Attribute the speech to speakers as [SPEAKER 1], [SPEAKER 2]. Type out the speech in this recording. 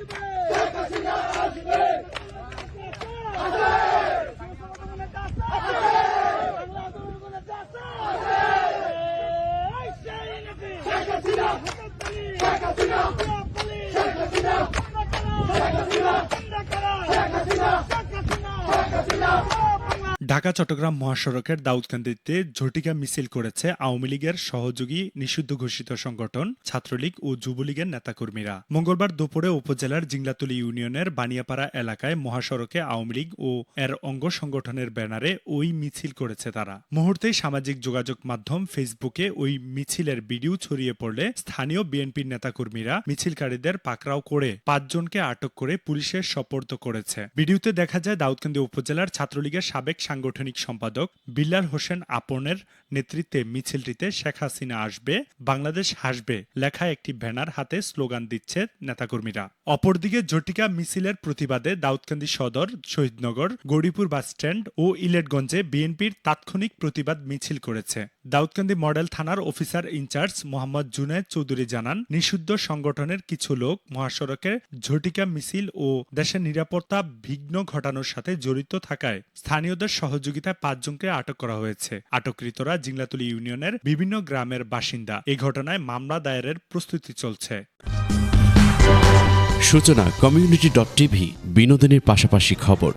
[SPEAKER 1] Shaka Tina! Shaka Tina! Shaka Tina! Dhaka, Chittagong মহাসড়কের দাউদকান্দিতে ঝটিকা মিছিল করেছে আওয়ামী লীগের সহযোগী নিষিদ্ধ ঘোষিত সংগঠন, ছাত্রলীগ ও যুবলীগের নেতাকর্মীরা। মঙ্গলবার দুপুরে উপজেলার জিংলাতুলি ইউনিয়নের বানিয়াপাড়া এলাকায় মহাসড়কে আওয়ামী লীগ ও এর অঙ্গ সংগঠনের ব্যানারে ওই মিছিল করেছে তারা। মুহূর্তেই সামাজিক যোগাযোগ মাধ্যম ফেসবুকে ওই মিছিলের ভিডিও ছড়িয়ে পড়লে স্থানীয় বিএনপির নেতাকর্মীরা মিছিলকারীদের পাকড়াও করে পাঁচজনকে আটক করে পুলিশের সপর্দ করেছে। ভিডিওতে দেখা যায়, দাউদকান্দি উপজেলার ছাত্রলীগের সাবেক সাংগঠনিক সম্পাদক বিল্লার হোসেন আপনের নেতৃত্বে মিছিলটিতে শেখ হাসিনা আসবে, বাংলাদেশ হাসবে লেখা একটি ব্যানার হাতে স্লোগান দিচ্ছে নেতাকর্মীরা। অপরদিকে জটিকা মিছিলের প্রতিবাদে দাউদকান্দি সদর, শহীদনগর, গৌরীপুর বাসস্ট্যান্ড ও ইলেটগঞ্জে বিএনপির তাৎক্ষণিক প্রতিবাদ মিছিল করেছে। দাউদকান্দি মডেল থানার officer in charge Mohammad Junayed Chowdhury জানান, নিষিদ্ধ সংগঠনের কিছু লোক মহাসড়কে ঝটিকা মিছিল ও দেশের নিরাপত্তা বিঘ্ন ঘটানোর সাথে জড়িত থাকায় স্থানীয়দের সহযোগিতায় পাঁচজনকে আটক করা হয়েছে। আটককৃতরা জিংলাতুলি ইউনিয়নের বিভিন্ন গ্রামের বাসিন্দা। এই ঘটনায় মামলা দায়েরের প্রস্তুতি চলছে।
[SPEAKER 2] সূচনা কমিউনিটি ডট টিভি বিনোদনের পাশাপাশি খবর।